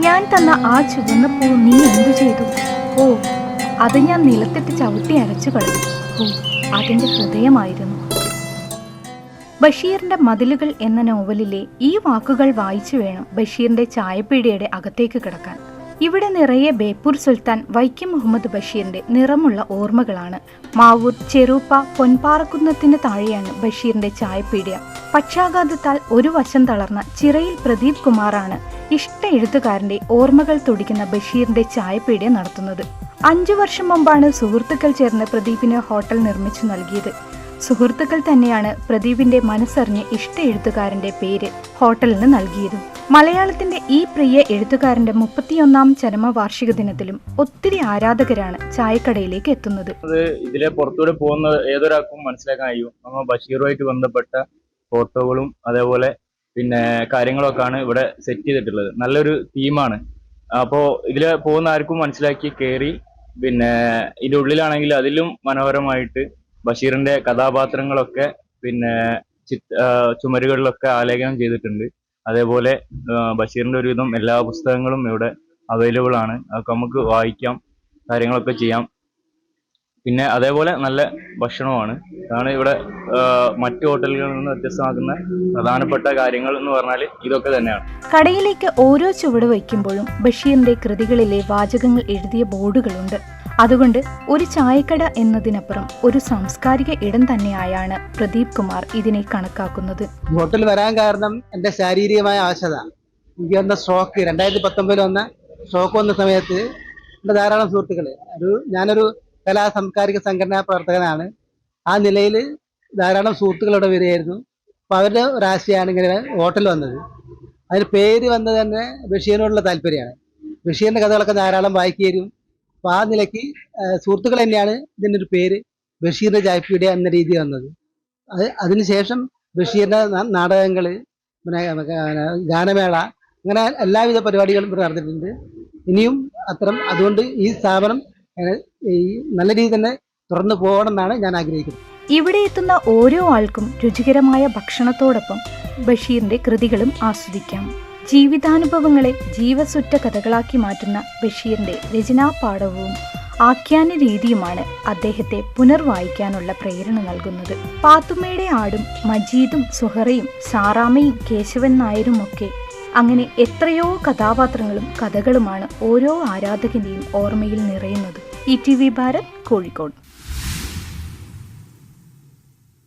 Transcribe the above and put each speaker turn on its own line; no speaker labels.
ഞാൻ തന്ന ആ ചുവന്ന പൂ നീ എന്തു ചെയ്തു? ഓ അത് ഞാൻ നിലത്തിട്ട് ചവിട്ടി അരച്ചു കളഞ്ഞു. ഓ അതിന്റെ ഹൃദയമായിരുന്നു. ബഷീറിന്റെ മതിലുകൾ എന്ന നോവലിലെ ഈ വാക്കുകൾ വായിച്ചു വേണം ബഷീറിന്റെ ചായപ്പീടിയുടെ അകത്തേക്ക് കിടക്കാൻ. ഇവിടെ നിറയെ ബേപ്പൂർ സുൽത്താൻ വൈക്കം മുഹമ്മദ് ബഷീറിന്റെ നിറമുള്ള ഓർമ്മകളാണ്. മാവൂർ ചെറൂപ്പ പൊൻപാറക്കുന്നത്തിന് താഴെയാണ് ബഷീറിന്റെ ചായപ്പീടിയ പക്ഷാഘാതത്താൽ ഒരു വശം തളർന്ന ചിറയിൽ പ്രദീപ് കുമാറാണ് ഇഷ്ട എഴുത്തുകാരന്റെ ഓർമ്മകൾ തുടിക്കുന്ന ബഷീറിന്റെ ചായപ്പീടിയ നടത്തുന്നത്. അഞ്ചു വർഷം മുമ്പാണ് സുഹൃത്തുക്കൾ ചേർന്ന് പ്രദീപിന് ഹോട്ടൽ നിർമ്മിച്ചു നൽകിയത്. സുഹൃത്തുക്കൾ തന്നെയാണ് പ്രദീപിന്റെ മനസ്സറിഞ്ഞ് ഇഷ്ട എഴുത്തുകാരന്റെ പേര് ഹോട്ടലിന് നൽകിയതും. മലയാളത്തിന്റെ ഈ പ്രിയ എഴുത്തുകാരന്റെ മുപ്പത്തിയൊന്നാം ചരമവാർഷിക ദിനത്തിലും ഒത്തിരി ആരാധകരാണ് ചായക്കടയിലേക്ക് എത്തുന്നത്.
ഇതിലെ പുറത്തൂടെ പോകുന്ന ഏതൊരാൾക്കും മനസ്സിലാക്കാൻ കഴിയും. നമ്മൾ ബഷീറുമായിട്ട് ബന്ധപ്പെട്ട ഫോട്ടോകളും അതേപോലെ പിന്നെ കാര്യങ്ങളൊക്കെയാണ് ഇവിടെ സെറ്റ് ചെയ്തിട്ടുള്ളത്. നല്ലൊരു തീമാണ് അപ്പോൾ ഇതിൽ പോകുന്ന ആർക്കും മനസ്സിലാക്കി കയറി പിന്നെ ഇതിന്റെ ഉള്ളിലാണെങ്കിൽ അതിലും മനോഹരമായിട്ട് ബഷീറിന്റെ കഥാപാത്രങ്ങളൊക്കെ പിന്നെ ചുമരുകളിലൊക്കെ ആലേഖനം ചെയ്തിട്ടുണ്ട്. അതേപോലെ ബഷീറിന്റെ ഒരുവിധം എല്ലാ പുസ്തകങ്ങളും ഇവിടെ അവൈലബിൾ ആണ്. അതൊക്കെ നമുക്ക് വായിക്കാം കാര്യങ്ങളൊക്കെ ചെയ്യാം. പിന്നെ അതേപോലെ നല്ല ഭക്ഷണമാണ് അതാണ് ഇവിടെ മറ്റു ഹോട്ടലുകളിൽ നിന്ന് വ്യത്യസ്തമാക്കുന്ന പ്രധാനപ്പെട്ട കാര്യങ്ങൾ എന്ന് പറഞ്ഞാൽ ഇതൊക്കെ തന്നെയാണ്.
കടയിലേക്ക് ഓരോ ചുവട് വയ്ക്കുമ്പോഴും ബഷീറിന്റെ കൃതികളിലെ വാചകങ്ങൾ എഴുതിയ ബോർഡുകളുണ്ട്. അതുകൊണ്ട് ഒരു ചായക്കട എന്നതിനപ്പുറം ഒരു സാംസ്കാരിക ഇടം തന്നെയായാണ് പ്രദീപ് കുമാർ ഇതിനെ കണക്കാക്കുന്നത്.
ഹോട്ടൽ വരാൻ കാരണം എന്റെ ശാരീരികമായ ആവശ്യത എനിക്ക് വന്ന സ്ട്രോക്ക് രണ്ടായിരത്തി പത്തൊമ്പതിൽ വന്ന സ്ട്രോക്ക് വന്ന സമയത്ത് എന്റെ ധാരാളം സുഹൃത്തുക്കൾ ഒരു ഞാനൊരു കലാ സാംസ്കാരിക സംഘടനാ പ്രവർത്തകനാണ്. ആ നിലയിൽ ധാരാളം സുഹൃത്തുക്കൾ ഇവിടെ വരികയായിരുന്നു. അപ്പോൾ അവരുടെ ഒരാശയാണ് ഇങ്ങനെ ഹോട്ടൽ വന്നത്. അതിന് പേര് വന്നത് തന്നെ ബഷീറിനോടുള്ള താല്പര്യമാണ്. ബഷീറിന്റെ കഥകളൊക്കെ ധാരാളം വായിക്കുകയും അപ്പോൾ ആ നിലയ്ക്ക് സുഹൃത്തുക്കൾ തന്നെയാണ് ഇതിന്റെ ഒരു പേര് ബഷീറിന്റെ ജായ്പിയുടെ എന്ന രീതി വന്നത്. അത് അതിനുശേഷം ബഷീറിന്റെ നാടകങ്ങൾ പിന്നെ ഗാനമേള അങ്ങനെ എല്ലാവിധ പരിപാടികളും ഇവിടെ നടന്നിട്ടുണ്ട്. ഇനിയും അത്തരം അതുകൊണ്ട് ഈ സ്ഥാപനം ഈ നല്ല രീതിയിൽ തന്നെ തുറന്നു പോകണം എന്നാണ് ഞാൻ ആഗ്രഹിക്കുന്നത്.
ഇവിടെ എത്തുന്ന ഓരോ ആൾക്കും രുചികരമായ ഭക്ഷണത്തോടൊപ്പം ബഷീറിന്റെ കൃതികളും ആസ്വദിക്കാം. ജീവിതാനുഭവങ്ങളെ ജീവസുറ്റ കഥകളാക്കി മാറ്റുന്ന ബഷീറിന്റെ രചനാപാഠവും ആഖ്യാന രീതിയുമാണ് അദ്ദേഹത്തെ പുനർവായിക്കാനുള്ള പ്രേരണ നൽകുന്നത്. പാത്തുമ്മയുടെ ആടും മജീദും സുഹറയും സാറാമയും കേശവൻ നായരും ഒക്കെ അങ്ങനെ എത്രയോ കഥാപാത്രങ്ങളും കഥകളുമാണ് ഓരോ ആരാധകന്റെയും ഓർമ്മയിൽ നിറയുന്നത്. E T V Bharat Kozhikode.